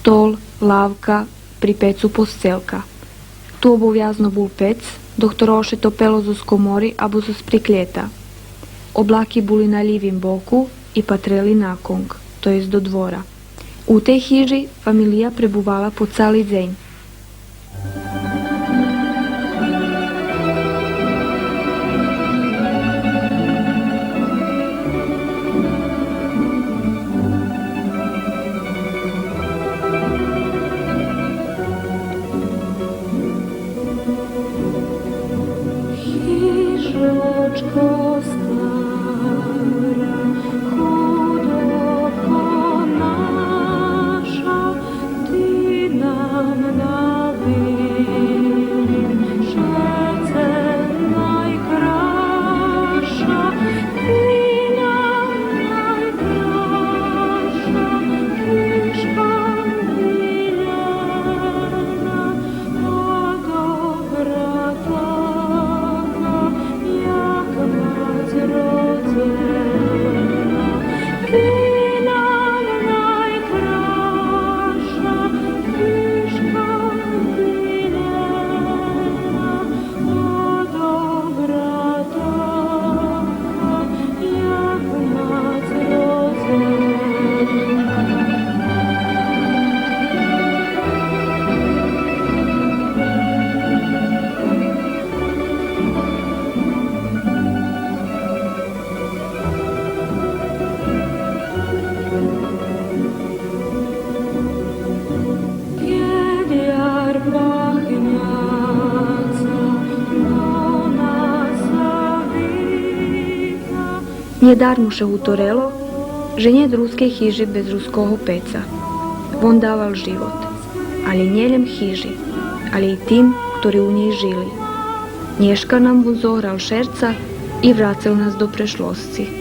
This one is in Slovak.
stol, lavka, pri pecu postelka. Tu obovjazno był pec, doktoroše topelo zo skomori abo zo sprikljeta. Oblaki buli na lijevim boku i patreli nakong, to jest do dvora. U tej hiži familija prebuvala po cali dzień. Їжачко Kiedyar pachniaca do nas zawita, Nedarmuše utorelo, že nie ruskej hiži bez ruského peca. On dával život, ali njelem hiži, ali i tim, ktorí u njej žili. Nješka nam on zohral šerca i vracel nas do prešlosti.